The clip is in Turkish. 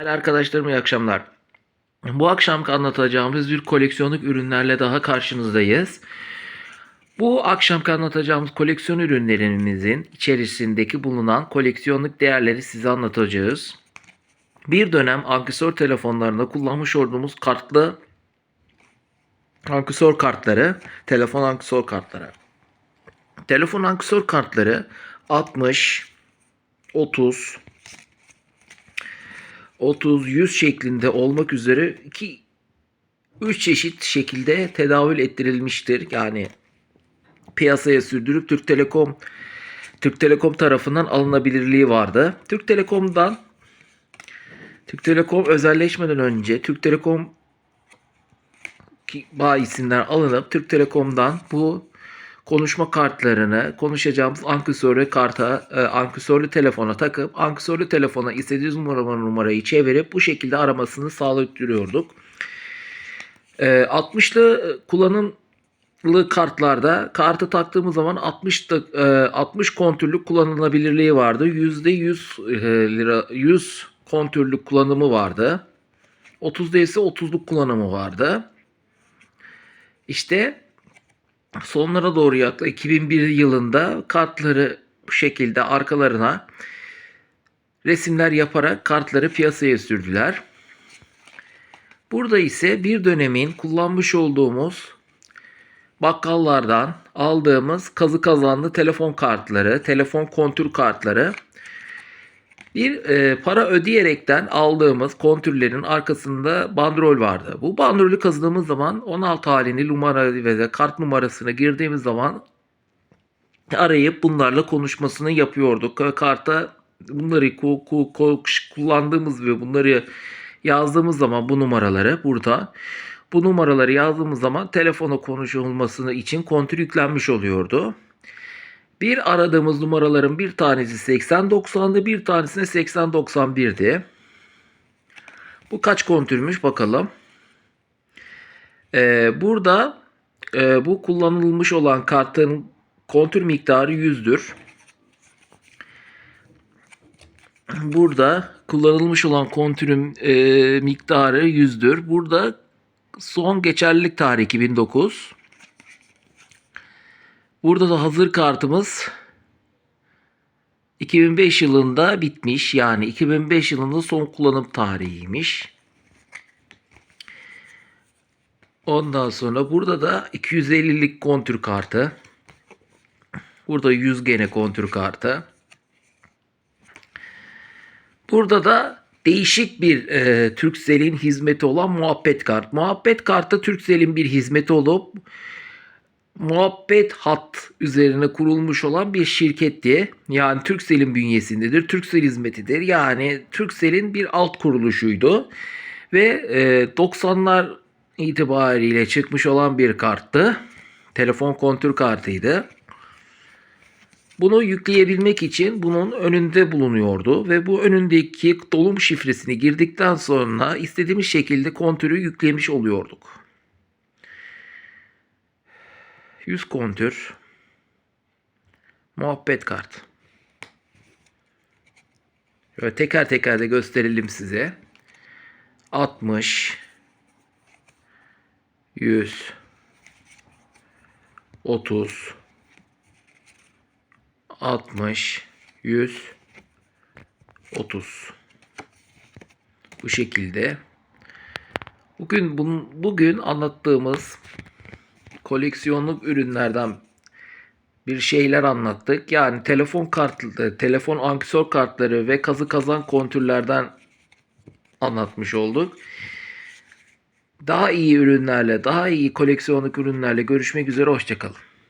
Arkadaşlarım iyi akşamlar. Bu akşam anlatacağımız bir koleksiyonluk ürünlerle daha karşınızdayız. Bu akşam anlatacağımız koleksiyon ürünlerimizin içerisindeki bulunan koleksiyonluk değerleri size anlatacağız. Bir dönem ankesör telefonlarında kullanmış olduğumuz kartlı ankesör kartları, telefon ankesör kartları. Telefon ankesör kartları 60, 30, 30 100 şeklinde olmak üzere iki 3 çeşit şekilde tedavül ettirilmiştir. Yani piyasaya sürdürüp Türk Telekom Türk Telekom tarafından alınabilirliği vardı. Türk Telekom'dan Türk Telekom özelleşmeden önce Türk Telekom bayisinden alınıp Türk Telekom'dan bu konuşma kartlarını konuşacağımız ankesörlü karta, e, ankesörlü telefona takıp ankesörlü telefona istediğiniz numara numarayı çevirip bu şekilde aramasını sağlayabiliyorduk. E, 60'lı kullanımlı kartlarda kartı taktığımız zaman 60 da, e, 60 kontürlük kullanılabilirliği vardı. %100 e, lira 100 kontürlük kullanımı vardı. 30'da ise 30'luk kullanımı vardı. İşte sonlara doğru yakla 2001 yılında kartları bu şekilde arkalarına resimler yaparak kartları piyasaya sürdüler. Burada ise bir dönemin kullanmış olduğumuz bakkallardan aldığımız kazı kazanlı telefon kartları, telefon kontür kartları bir e, para ödeyerekten aldığımız kontürlerin arkasında bandrol vardı. Bu bandrolü kazıdığımız zaman 16 halini numara ve de kart numarasını girdiğimiz zaman arayıp bunlarla konuşmasını yapıyorduk. Karta bunları ku- ku- ku- kullandığımız ve bunları yazdığımız zaman bu numaraları burada bu numaraları yazdığımız zaman telefona konuşulmasını için kontür yüklenmiş oluyordu. Bir aradığımız numaraların bir tanesi 80-90'dı, bir tanesine 80-91'di. Bu kaç kontürmüş bakalım. Ee, burada e, bu kullanılmış olan kartın kontür miktarı 100'dür. Burada kullanılmış olan kontürün e, miktarı 100'dür. Burada son geçerlilik tarihi 2009. Burada da hazır kartımız 2005 yılında bitmiş. Yani 2005 yılında son kullanım tarihiymiş. Ondan sonra burada da 250'lik kontür kartı. Burada 100 gene kontür kartı. Burada da değişik bir e, Turkcell'in hizmeti olan muhabbet kart. Muhabbet kartı Turkcell'in bir hizmeti olup muhabbet hat üzerine kurulmuş olan bir şirket diye yani Turkcell'in bünyesindedir. Turkcell hizmetidir. Yani Turkcell'in bir alt kuruluşuydu. Ve e, 90'lar itibariyle çıkmış olan bir karttı. Telefon kontür kartıydı. Bunu yükleyebilmek için bunun önünde bulunuyordu ve bu önündeki dolum şifresini girdikten sonra istediğimiz şekilde kontürü yüklemiş oluyorduk. 100 kontür. Muhabbet kart. Şöyle teker teker de gösterelim size. 60 100 30 60 100 30 bu şekilde. Bugün bugün anlattığımız koleksiyonluk ürünlerden bir şeyler anlattık. Yani telefon kartları, telefon ankesör kartları ve kazı kazan kontürlerden anlatmış olduk. Daha iyi ürünlerle, daha iyi koleksiyonluk ürünlerle görüşmek üzere. Hoşçakalın.